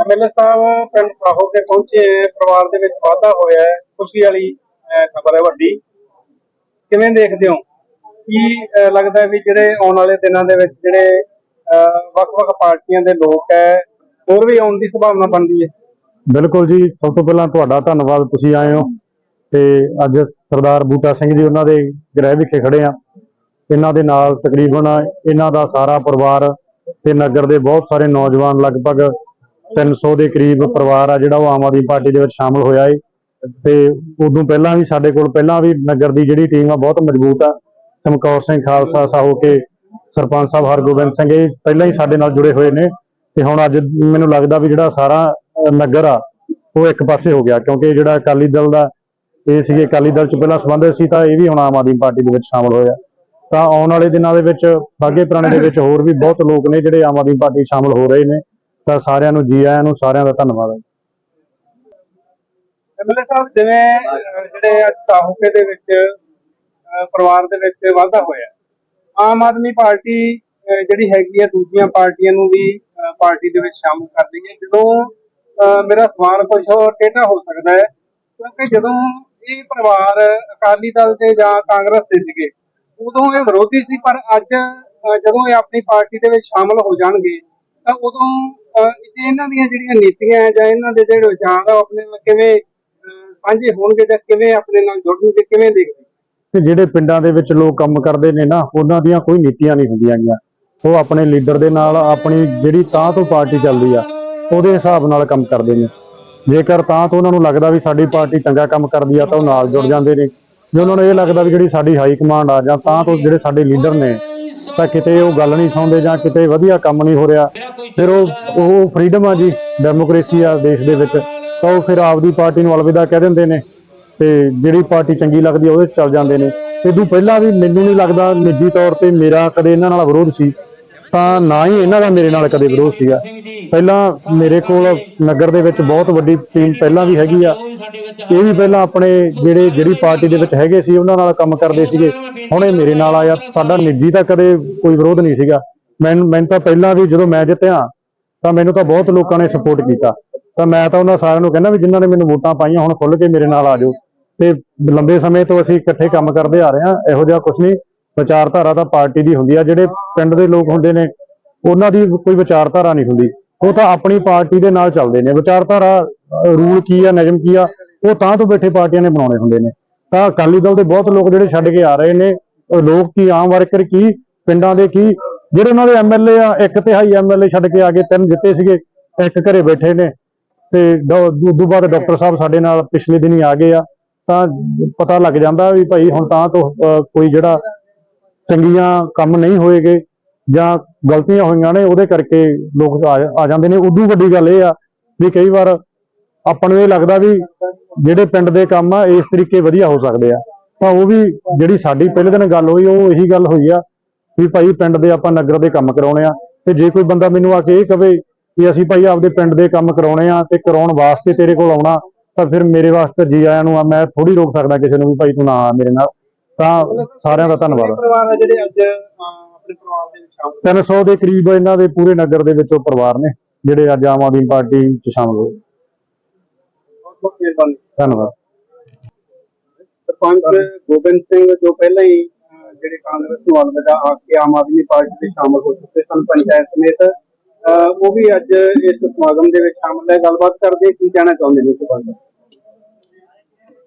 MLA ਸਾਹਿਬ, ਪਿੰਡ ਸਾਹੋ ਕੇ ਪਹੁੰਚੇ, ਪਰਿਵਾਰ ਦੇ ਵਿੱਚ ਵਾਧਾ ਹੋਇਆ ਹੈ। ਖੁਸ਼ੀ ਵਾਲੀ ਖਬਰ ਹੈ ਵੱਡੀ। ਕਿਵੇਂ ਦੇਖਦੇ ਹੋ? ਕੀ ਲੱਗਦਾ ਵੀ ਜਿਹੜੇ ਆਉਣ ਵਾਲੇ ਦਿਨਾਂ ਦੇ ਵਿੱਚ ਜਿਹੜੇ ਵੱਖ-ਵੱਖ ਪਾਰਟੀਆਂ ਦੇ ਲੋਕ ਹੈ, ਹੋਰ ਵੀ ਆਉਣ ਦੀ ਸੰਭਾਵਨਾ ਬਣਦੀ ਹੈ? ਬਿਲਕੁਲ ਜੀ। ਸਭ ਤੋਂ ਪਹਿਲਾਂ ਤੁਹਾਡਾ ਧੰਨਵਾਦ। ਤੁਸੀਂ ਆਏ ਹੋ ਤੇ ਅੱਜ ਸਰਦਾਰ ਬੂਟਾ ਸਿੰਘ ਜੀ ਉਹਨਾਂ ਦੇ ਗ੍ਰਹਿ ਵਿਖੇ ਖੜੇ ਆ ਇਹਨਾਂ ਦੇ ਨਾਲ ਤਕਰੀਬਨ ਇਹਨਾਂ ਦਾ ਸਾਰਾ ਪਰਿਵਾਰ ਤੇ ਨਗਰ ਦੇ ਬਹੁਤ ਸਾਰੇ ਨੌਜਵਾਨ ਲਗਭਗ 300 ਦੇ ਕਰੀਬ ਪਰਿਵਾਰ ਆ ਜਿਹੜਾ ਉਹ ਆਮ ਆਦਮੀ ਪਾਰਟੀ ਦੇ ਵਿੱਚ ਸ਼ਾਮਲ ਹੋਇਆ ਏ। ਤੇ ਉਦੋਂ ਪਹਿਲਾਂ ਵੀ ਸਾਡੇ ਕੋਲ ਪਹਿਲਾਂ ਵੀ ਨਗਰ ਦੀ ਜਿਹੜੀ ਟੀਮ ਆ ਬਹੁਤ ਮਜ਼ਬੂਤ ਆ। ਚਮਕੌਰ ਸਿੰਘ ਖਾਲਸਾ ਸਾਹੋ ਕੇ, ਸਰਪੰਚ ਸਾਹਿਬ ਹਰਗੋਬਿੰਦ ਸਿੰਘ ਇਹ ਪਹਿਲਾਂ ਹੀ ਸਾਡੇ ਨਾਲ ਜੁੜੇ ਹੋਏ ਨੇ। ਤੇ ਹੁਣ ਅੱਜ ਮੈਨੂੰ ਲੱਗਦਾ ਵੀ ਜਿਹੜਾ ਸਾਰਾ ਨਗਰ ਆ, ਉਹ ਇੱਕ ਪਾਸੇ ਹੋ ਗਿਆ। ਕਿਉਂਕਿ ਜਿਹੜਾ ਅਕਾਲੀ ਦਲ ਦਾ, ਇਹ ਸੀਗੇ ਅਕਾਲੀ ਦਲ ਚ ਪਹਿਲਾਂ ਸੰਬੰਧਿਤ ਸੀ ਤਾਂ ਇਹ ਵੀ ਹੁਣ ਆਮ ਆਦਮੀ ਪਾਰਟੀ ਦੇ ਵਿੱਚ ਸ਼ਾਮਲ ਹੋਇਆ। ਤਾਂ ਆਉਣ ਵਾਲੇ ਦਿਨਾਂ ਦੇ ਵਿੱਚ, ਬਾਗੇ ਪੁਰਾਣੇ ਦੇ ਵਿੱਚ ਹੋਰ ਵੀ ਬਹੁਤ ਲੋਕ ਨੇ ਜਿਹੜੇ ਆਮ ਆਦਮੀ ਪਾਰਟੀ ਸ਼ਾਮਲ ਹੋ ਰਹੇ ਨੇ। ਤਾਂ ਸਾਰਿਆਂ ਨੂੰ ਜੀ ਆਇਆਂ ਨੂੰ ਸਾਰਿਆਂ ਦਾ ਧੰਨਵਾਦ। ਹੈ ਐਮਐਲਏ ਸਾਹਿਬ, ਜਿਵੇਂ ਜਿਹੜੇ ਅੱਜ ਦੇ ਵਿੱਚ ਪਰਿਵਾਰ ਦੇ ਵਿੱਚ ਵਾਧਾ ਹੋਇਆ, ਆਮ ਆਦਮੀ ਪਾਰਟੀ ਜਿਹੜੀ ਹੈਗੀ ਹੈ ਦੂਜੀਆਂ ਪਾਰਟੀਆਂ ਨੂੰ ਵੀ ਪਾਰਟੀ ਦੇ ਵਿੱਚ ਸ਼ਾਮਲ ਕਰ ਹੈ। ਜਦੋਂ ਮੇਰਾ ਸਵਾਲ ਕੁਝ ਹੋਰ ਟੇਢਾ ਹੋ ਸਕਦਾ ਹੈ, ਕਿਉਂਕਿ ਜਦੋਂ ਇਹ ਪਰਿਵਾਰ ਅਕਾਲੀ ਦਲ ਦੇ ਜਾਂ ਕਾਂਗਰਸ ਦੇ ਸੀਗੇ, ਉਦੋਂ ਇਹ ਵਿਰੋਧੀ ਸੀ, ਪਰ ਅੱਜ ਜਦੋਂ ਇਹ ਆਪਣੀ ਪਾਰਟੀ ਦੇ ਵਿੱਚ ਸ਼ਾਮਲ ਹੋ ਜਾਣਗੇ, ਤਾਂ ਉਦੋਂ ਜੇ ਇਹਨਾਂ ਦੀਆਂ ਜਿਹੜੀਆਂ ਨੀਤੀਆਂ ਜਾਂ ਇਹਨਾਂ ਦੇ ਜਿਹੜੇ ਵਿਚਾਰ ਆ, ਉਹ ਆਪਣੇ ਨਾਲ ਕਿਵੇਂ ਸਾਂਝੇ ਹੋਣਗੇ ਜਾਂ ਕਿਵੇਂ ਆਪਣੇ ਨਾਲ ਜੁੜਨਗੇ ਕਿਵੇਂ ਦੇਖਦੇ? ਤੇ ਜਿਹੜੇ ਪਿੰਡਾਂ ਦੇ ਵਿੱਚ ਲੋਕ ਕੰਮ ਕਰਦੇ ਨੇ ਨਾ, ਉਹਨਾਂ ਦੀਆਂ ਕੋਈ ਨੀਤੀਆਂ ਨਹੀਂ ਹੁੰਦੀਆਂ ਗੀਆਂ। ਉਹ ਆਪਣੇ ਲੀਡਰ ਦੇ ਨਾਲ, ਆਪਣੀ ਜਿਹੜੀ ਤਾਂ ਤੋਂ ਪਾਰਟੀ ਚੱਲਦੀ ਆ, ਉਹਦੇ ਹਿਸਾਬ ਨਾਲ ਕੰਮ ਕਰਦੇ ਨੇ। ਜੇਕਰ ਤਾਂ ਤੋਂ ਉਹਨਾਂ ਨੂੰ ਲੱਗਦਾ ਵੀ ਸਾਡੀ ਪਾਰਟੀ ਚੰਗਾ ਕੰਮ ਕਰਦੀ ਆ, ਤਾਂ ਉਹ ਨਾਲ ਜੁੜ ਜਾਂਦੇ ਨੇ। ਜੇ ਉਹਨਾਂ ਨੂੰ ਇਹ ਲੱਗਦਾ ਵੀ ਜਿਹੜੀ ਸਾਡੀ ਹਾਈ ਕਮਾਂਡ ਆ, ਜਾਂ ਤਾਂ ਤੋਂ ਜਿਹੜੇ ਸਾਡੇ ਲੀਡਰ ਨੇ ਤਾਂ ਕਿਤੇ ਉਹ ਗੱਲ ਨਹੀਂ ਸੁਣਦੇ ਜਾਂ ਕਿਤੇ ਵਧੀਆ ਕੰਮ ਨਹੀਂ ਹੋ ਰਿਹਾ। ਫਿਰ ਉਹ ਉਹ ਫਰੀडम ਆ ਜੀ ਡੈਮੋਕ੍ਰੇਸੀ ਆ ਦੇਸ਼ ਦੇ ਵਿੱਚ। ਤਾਂ ਉਹ ਫਿਰ ਆਪਦੀ ਪਾਰਟੀ ਨੂੰ ਅਲਵਿਦਾ ਕਹਿ ਦਿੰਦੇ ਨੇ ਤੇ ਜਿਹੜੀ ਪਾਰਟੀ ਚੰਗੀ ਲੱਗਦੀ ਉਹਦੇ ਚੱਲ ਜਾਂਦੇ ਨੇ। ਇਦੋਂ ਪਹਿਲਾਂ ਵੀ ਮੈਨੂੰ ਨਹੀਂ ਲੱਗਦਾ ਨਿੱਜੀ ਤੌਰ ਤੇ ਮੇਰਾ ਕਦੇ ਇਹਨਾਂ ਨਾਲ ਵਿਰੋਧ ਸੀ। ਤਾਂ ਨਾ ਹੀ ਇਹਨਾਂ ਦਾ ਮੇਰੇ ਨਾਲ ਕਦੇ ਵਿਰੋਧ ਸੀਗਾ। ਪਹਿਲਾਂ ਮੇਰੇ ਕੋਲ ਨਗਰ ਦੇ ਵਿੱਚ ਬਹੁਤ ਵੱਡੀ ਟੀਮ ਪਹਿਲਾਂ ਵੀ ਹੈਗੀ ਆ। ਇਹ ਵੀ ਪਹਿਲਾਂ ਆਪਣੇ ਜਿਹੜੇ, ਜਿਹੜੀ ਪਾਰਟੀ ਦੇ ਵਿੱਚ ਹੈਗੇ ਸੀ, ਉਹਨਾਂ ਨਾਲ ਕੰਮ ਕਰਦੇ ਸੀਗੇ। ਹੁਣ ਇਹ ਮੇਰੇ ਨਾਲ ਆਇਆ। ਸਾਡਾ ਨਿੱਜੀ ਤਾਂ ਕਦੇ ਕੋਈ ਵਿਰੋਧ ਨਹੀਂ ਸੀਗਾ। ਮੈਨੂੰ ਮੈਨੂੰ ਤਾਂ ਪਹਿਲਾਂ ਵੀ ਜਦੋਂ ਮੈਂ ਜਿੱਤਿਆ, ਤਾਂ ਮੈਨੂੰ ਤਾਂ ਬਹੁਤ ਲੋਕਾਂ ਨੇ ਸਪੋਰਟ ਕੀਤਾ। ਤਾਂ ਮੈਂ ਤਾਂ ਉਹਨਾਂ ਸਾਰਿਆਂ ਨੂੰ ਕਹਿੰਦਾ ਵੀ ਜਿਨ੍ਹਾਂ ਨੇ ਮੈਨੂੰ ਵੋਟਾਂ ਪਾਈਆਂ, ਹੁਣ ਖੁੱਲ ਕੇ ਮੇਰੇ ਨਾਲ ਆ ਜਾਓ। ਤੇ ਲੰਬੇ ਸਮੇਂ ਤੋਂ ਅਸੀਂ ਇਕੱਠੇ ਕੰਮ ਕਰਦੇ ਆ ਰਹੇ ਹਾਂ। ਇਹੋ ਜਿਹਾ ਕੁਝ ਨਹੀਂ। ਵਿਚਾਰਧਾਰਾ ਤਾਂ ਪਾਰਟੀ ਦੀ ਹੁੰਦੀ ਆ, ਜਿਹੜੇ ਪਿੰਡ ਦੇ ਲੋਕ ਹੁੰਦੇ ਨੇ, ਉਹਨਾਂ ਦੀ ਕੋਈ ਵਿਚਾਰਧਾਰਾ ਨਹੀਂ ਹੁੰਦੀ। ਉਹ ਤਾਂ ਆਪਣੀ ਪਾਰਟੀ ਦੇ ਨਾਲ ਚੱਲਦੇ ਨੇ। ਵਿਚਾਰਧਾਰਾ ਰੂਲ ਕੀ ਆ, ਨਿਯਮ ਕੀ ਆ, ਉਹ ਤਾਂ ਤੋਂ ਬੈਠੇ ਪਾਰਟੀਆਂ ਨੇ ਬਣਾਉਣੇ ਹੁੰਦੇ ਨੇ। ਤਾਂ ਅਕਾਲੀ ਦਲ ਦੇ ਬਹੁਤ ਲੋਕ ਜਿਹੜੇ ਛੱਡ ਕੇ ਆ ਰਹੇ ਨੇ, ਉਹ ਲੋਕ ਕੀ, ਆਮ ਵਰਕਰ ਕੀ, ਪਿੰਡਾਂ ਦੇ ਕੀ, ਜਿਹੜੇ ਉਹਨਾਂ ਦੇ ਐਮਐਲਏ ਆ, ਇੱਕ ਤਿਹਾਈ ਐਮਐਲਏ ਛੱਡ ਕੇ ਆ ਗਏ ਤਿੰਨ ਜਿੱਤੇ ਸੀਗੇ, ਇੱਕ ਘਰੇ ਬੈਠੇ ਨੇ। ਤੇ ਉਦੋਂ ਬਾਅਦ ਡਾਕਟਰ ਸਾਹਿਬ ਸਾਡੇ ਨਾਲ ਪਿਛਲੇ ਦਿਨ ਹੀ ਆ ਗਏ ਆ। ਤਾਂ ਪਤਾ ਲੱਗ ਜਾਂਦਾ ਵੀ ਭਾਈ ਹੁਣ ਤਾਂ ਤੋਂ ਕੋਈ ਜਿਹੜਾ ਚੰਗੀਆਂ ਕੰਮ ਨਹੀਂ ਹੋਏਗੇ ਜਾਂ ਗਲਤੀਆਂ ਹੋਈਆਂ ਨੇ, ਉਹਦੇ ਕਰਕੇ ਲੋਕ ਆ ਜਾਂਦੇ ਨੇ। ਉਦੋਂ ਵੱਡੀ ਗੱਲ ਇਹ ਆ ਵੀ ਕਈ ਵਾਰ ਆਪਾਂ ਨੂੰ ਇਹ ਲੱਗਦਾ ਵੀ ਜਿਹੜੇ ਪਿੰਡ ਦੇ ਕੰਮ ਆ, ਇਸ ਤਰੀਕੇ ਵਧੀਆ ਹੋ ਸਕਦੇ ਆ। ਤਾਂ ਉਹ ਵੀ ਜਿਹੜੀ ਸਾਡੀ ਪਹਿਲੇ ਦਿਨ ਗੱਲ ਹੋਈ, ਉਹ ਇਹੀ ਗੱਲ ਹੋਈ ਆ ਵੀ ਭਾਈ ਪਿੰਡ ਦੇ ਆਪਾਂ ਨਗਰ ਦੇ ਕੰਮ ਕਰਾਉਣੇ ਆ ਤੇ ਜੇ ਕੋਈ ਬੰਦਾ ਮੈਨੂੰ ਆ ਕੇ ਇਹ ਕਵੇ ਕਿ ਅਸੀਂ ਭਾਈ ਆਪਦੇ ਪਿੰਡ ਦੇ ਕੰਮ ਕਰਾਉਣੇ ਆ ਤੇ ਕਰਾਉਣ ਵਾਸਤੇ ਤੇਰੇ ਕੋਲ ਆਉਣਾ, ਤਾਂ ਫਿਰ ਮੇਰੇ ਵਾਸਤੇ ਜੀ ਆਇਆਂ ਨੂੰ ਆ, ਮੈਂ ਥੋੜੀ ਰੋਕ ਸਕਦਾ ਕਿਸੇ ਨੂੰ ਵੀ ਭਾਈ ਤੂੰ ਨਾ ਆ ਮੇਰੇ ਨਾਲ। ਤਾਂ ਸਾਰਿਆਂ ਦਾ ਧੰਨਵਾਦ। ਪਰਿਵਾਰ ਹੈ ਜਿਹੜੇ ਅੱਜ ਅਹ, ਆਪਣੇ ਪਰਿਵਾਰ ਦੇ ਵਿੱਚ ਸ਼ਾਮਲ 300 ਦੇ ਕਰੀਬ ਇਹਨਾਂ ਦੇ ਪੂਰੇ ਨਗਰ ਦੇ ਵਿੱਚੋਂ ਪਰਿਵਾਰ ਨੇ ਜਿਹੜੇ ਅੱਜ ਆਮ ਆਦਮੀ ਪਾਰਟੀ 'ਚ ਸ਼ਾਮਲ ਹੋਏ। ਬਹੁਤ ਬਹੁਤ ਮਿਹਰਬਾਨੀ। ਧੰਨਵਾਦ। ਸਰਪੰਚ ਗੋਬਿੰਦ ਸਿੰਘ ਜੋ ਪਹਿਲਾਂ ਹੀ ਜਿਹੜੇ ਕਾਂਗਰਸ ਨੂੰ ਅਲਵਿਦਾ ਆ ਕੇ ਆਮ ਆਦਮੀ ਪਾਰਟੀ ਦੇ ਸ਼ਾਮਲ ਹੋ ਚੁੱਕੇ ਸਨ ਪੰਚਾਇਤ ਸਮੇਤ ਉਹ ਵੀ ਅੱਜ ਇਸ ਸਮਾਗਮ ਦੇ ਵਿੱਚ ਸ਼ਾਮਲ ਹੈ ਗੱਲਬਾਤ ਕਰਦੇ ਕੀ ਕਹਿਣਾ ਚਾਹੁੰਦੇ ਨੇ ਸਰਪੰਚ?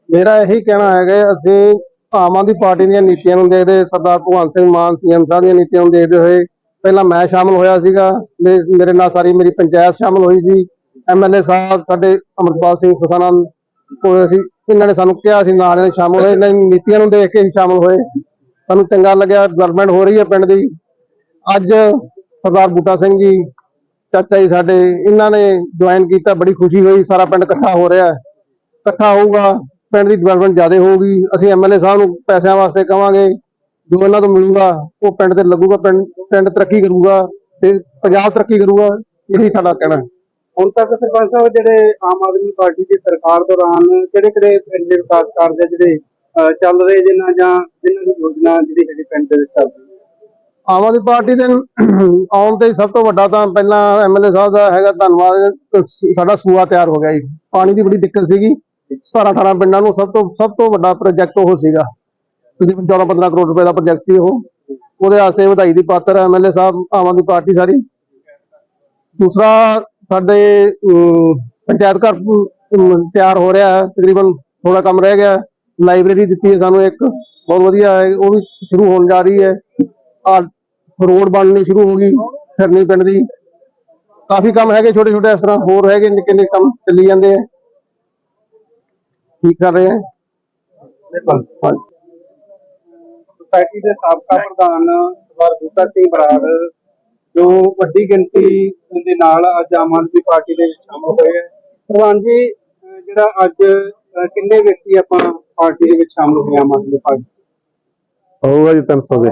ਮੇਰਾ ਇਹੀ ਕਹਿਣਾ ਹੈਗਾ ਅਸੀਂ ਆਮ ਆਦਮੀ ਪਾਰਟੀ ਦੀਆਂ ਨੀਤੀਆਂ ਨੂੰ ਦੇਖਦੇ ਸਰਦਾਰ ਭਗਵੰਤ ਸਿੰਘ ਮਾਨ, ਸੀਐਮ ਸਾਹਿਬ ਦੀਆਂ ਨੀਤੀਆਂ ਨੂੰ ਦੇਖਦੇ ਹੋਏ ਪਹਿਲਾਂ ਮੈਂ ਸ਼ਾਮਲ ਹੋਇਆ ਸੀਗਾ ਮੇਰੇ ਨਾਲ ਸਾਰੀ ਮੇਰੀ ਪੰਚਾਇਤ ਸ਼ਾਮਲ ਹੋਈ ਸੀ। ਐਮਐਲਏ ਸਾਹਿਬ ਸਾਡੇ ਅਮਰਪਾਲ ਸਿੰਘ ਸੁਖਾਨਾ ਕੋਲ ਅਸੀਂ ਇਹਨਾਂ ਨੇ ਸਾਨੂੰ ਕਿਹਾ ਸੀ ਨਾਲ ਇਹਨਾਂ ਸ਼ਾਮਲ ਹੋਏ। ਇਹਨਾਂ ਨੀਤੀਆਂ ਨੂੰ ਦੇਖ ਕੇ ਹੀ ਸ਼ਾਮਲ ਹੋਏ। ਸਾਨੂੰ ਚੰਗਾ ਲੱਗਿਆ ਡਿਵੈਲਪਮੈਂਟ ਹੋ ਰਹੀ ਹੈ ਪਿੰਡ ਦੀ। ਅੱਜ ਸਰਦਾਰ ਬੂਟਾ ਸਿੰਘ ਜੀ, ਚਾਚਾ ਜੀ ਸਾਡੇ, ਇਹਨਾਂ ਨੇ ਜੁਆਇਨ ਕੀਤਾ। ਬੜੀ ਖੁਸ਼ੀ ਹੋਈ, ਸਾਰਾ ਪਿੰਡ ਇਕੱਠਾ ਹੋ ਰਿਹਾ। ਹੈ ਇਕੱਠਾ ਹੋਊਗਾ। ਪਿੰਡ ਦੀ ਡਿਵੈਲਪਮੈਂਟ ਜ਼ਿਆਦਾ ਹੋਊਗੀ ਅਸੀਂ ਐਮਐਲਏ ਸਾਹਿਬ ਨੂੰ ਪੈਸਿਆਂ ਵਾਸਤੇ ਕਵਾਂਗੇ ਜੋ ਇਹਨਾਂ ਤੋਂ ਮਿਲੂਗਾ ਉਹ ਪਿੰਡ ਤੇ ਲੱਗੂਗਾ ਪਿੰਡ ਪਿੰਡ ਤਰੱਕੀ ਕਰੂਗਾ ਤੇ ਪੰਜਾਬ ਤਰੱਕੀ ਕਰੂਗਾ ਇਹੀ ਸਾਡਾ ਕਹਿਣਾ ਹੈ। ਹੁਣ ਤੱਕ ਸਰਪੰਚ ਸਾਹਿਬ ਜਿਹੜੇ ਆਮ ਆਦਮੀ ਪਾਰਟੀ ਦੀ ਸਰਕਾਰ ਦੌਰਾਨ ਕਿਹੜੇ ਕਿਹੜੇ ਪਿੰਡ ਦੇ ਵਿਕਾਸ ਕਾਰਜ ਜਿਹੜੇ ਚੱਲ ਰਹੇ ਜਿਨ੍ਹਾਂ ਜਾਂ ਜਿਨ੍ਹਾਂ ਦੀ ਯੋਜਨਾ ਜਿਹੜੀ ਹੈਗੀ ਪਿੰਡ ਦੇ ਵਿੱਚ ਚੱਲ ਰਹੀ ਆਮ ਆਦਮੀ ਪਾਰਟੀ ਦੇ ਆਉਣ ਤੇ ਸਭ ਤੋਂ ਵੱਡਾ ਤਾਂ ਪਹਿਲਾਂ ਐਮਐਲਏ ਸਾਹਿਬ ਦਾ ਹੈਗਾ ਧੰਨਵਾਦ ਸਾਡਾ ਸੂਆ ਤਿਆਰ ਹੋ ਗਿਆ ਜੀ। ਪਾਣੀ ਦੀ ਬੜੀ ਦਿੱਕਤ ਸੀਗੀ। 17 18 ਪਿੰਡਾਂ ਨੂੰ ਸਭ ਤੋਂ ਸਭ ਤੋਂ ਵੱਡਾ ਪ੍ਰੋਜੈਕਟ ਉਹ ਸੀਗਾ। ਤਕਰੀਬਨ 14 15 ਕਰੋੜ ਰੁਪਏ ਦਾ ਪ੍ਰੋਜੈਕਟ ਸੀ ਉਹ। ਉਹਦੇ ਵਾਸਤੇ ਵਧਾਈ ਦੀ ਪਾਤਰ ਐਮਐਲਏ ਸਾਹਿਬ, ਆਮ ਆਦਮੀ ਪਾਰਟੀ ਸਾਰੀ। ਦੂਸਰਾ ਸਾਡੇ ਪੰਚਾਇਤ ਘਰ ਤਿਆਰ ਹੋ ਰਿਹਾ ਹੈ। ਤਕਰੀਬਨ ਥੋੜਾ ਕੰਮ ਰਹਿ ਗਿਆ। ਲਾਇਬ੍ਰੇਰੀ ਦਿੱਤੀ ਹੈ ਸਾਨੂੰ ਇੱਕ। ਬਹੁਤ ਵਧੀਆ ਹੈ। ਉਹ ਵੀ ਸ਼ੁਰੂ ਹੋਣ ਜਾ ਰਹੀ ਹੈ। ਆ ਰੋਡ ਬਣਨੀ ਸ਼ੁਰੂ ਹੋ ਗਈ ਫਿਰਨੀ ਪਿੰਡ ਦੀ। ਕਾਫੀ ਕੰਮ ਹੈਗੇ ਛੋਟੇ ਛੋਟੇ ਇਸ ਤਰ੍ਹਾਂ ਹੋਰ ਹੈਗੇ ਨਿੱਕੇ ਨਿੱਕੇ ਕੰਮ ਚੱਲੀ ਜਾਂਦੇ ਆ। ਰਹੇ ਆ? ਹਾਂਜੀ ਸੋਸਾਇਟੀ ਦੇ ਸਾਬਕਾ ਪ੍ਰਧਾਨ ਸਰਦਾਰ ਬੂਟਾ ਸਿੰਘ ਬਰਾੜ ਜੋ ਵੱਡੀ ਗਿਣਤੀ ਦੇ ਨਾਲ ਅੱਜ ਆਮ ਆਦਮੀ ਪਾਰਟੀ ਦੇ ਵਿੱਚ ਸ਼ਾਮਲ ਹੋਏ ਹੈ ਪ੍ਰਧਾਨ ਜੀ ਜਿਹੜਾ ਅੱਜ ਕਿੰਨੇ ਵਿਅਕਤੀ ਆਪਾਂ ਪਾਰਟੀ ਦੇ ਵਿੱਚ ਸ਼ਾਮਲ ਹੋਏ ਆਮ ਆਦਮੀ ਪਾਰਟੀ? ਹੋਊਗਾ ਜੀ 300 ਦੇ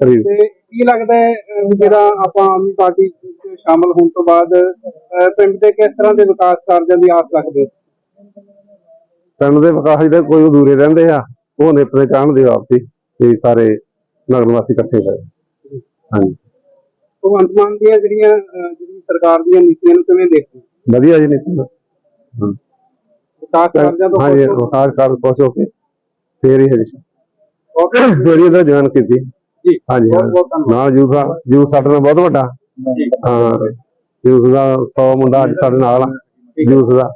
ਕਰੀਬ। ਤੇ ਕੀ ਲੱਗਦਾ ਹੈ ਜਿਹੜਾ ਆਪਾਂ ਆਮ ਆਦਮੀ ਪਾਰਟੀ ਵਿੱਚ ਸ਼ਾਮਲ ਹੋਣ ਤੋਂ ਬਾਅਦ ਪਿੰਡ ਦੇ ਕਿਸ ਤਰ੍ਹਾਂ ਦੇ ਵਿਕਾਸ ਕਾਰਜਾਂ ਦੀ ਆਸ ਰੱਖਦੇ ਹੋ? ਪਿੰਡ ਦੇ ਵਿਕਾਸ ਜਿਹੜੇ ਕੋਈ ਅਧੂਰੇ ਰਹਿੰਦੇ ਆ ਉਹ ਨਿਪਰੇ ਚਾਹਣ ਦੇ ਆਪਤੀ ਵੀ ਸਾਰੇ ਨਗਰ ਨਿਵਾਸੀ ਇਕੱਠੇ ਕਰੇ ਹਾਂਜੀ। ਭਗਵੰਤ ਮਾਨ ਦੀਆਂ ਜਿਹੜੀਆਂ ਜਿਹੜੀ ਸਰਕਾਰ ਦੀਆਂ ਨੀਤੀਆਂ ਨੂੰ ਕਿਵੇਂ ਦੇਖਦੇ ਹੋ? ਵਧੀਆ ਜੀ ਹਾਂ। ਵਿਕਾਸ ਕਾਰਜਾਂ ਤੋਂ ਹਾਂਜੀ? ਵਿਕਾਸ ਕੇ ਫੇਰ ਹੀ ਹੈ ਜੀ ਕੀਤੀ। ਜੀ ਹਾਂਜੀ ਨਾਲ ਸਾਡੇ ਨਾਲ ਬਹੁਤ ਵੱਡਾ। ਜੀ। ਹਾਂ ਯੂਥ ਦਾ 100 ਮੁੰਡਾ ਅੱਜ ਸਾਡੇ ਨਾਲ ਆ। ਯੂਥ ਦਾ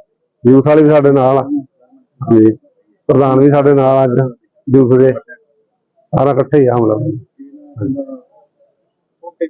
ਯੂਥ ਵਾਲੇ ਵੀ ਸਾਡੇ ਨਾਲ ਆ। ਹਾਂਜੀ। ਪ੍ਰਧਾਨ ਵੀ ਸਾਡੇ ਨਾਲ ਅੱਜ ਯੂਥ ਦੇ ਸਾਰਾ ਇਕੱਠੇ ਹੀ ਆ ਮਤਲਬ ਓਕੇ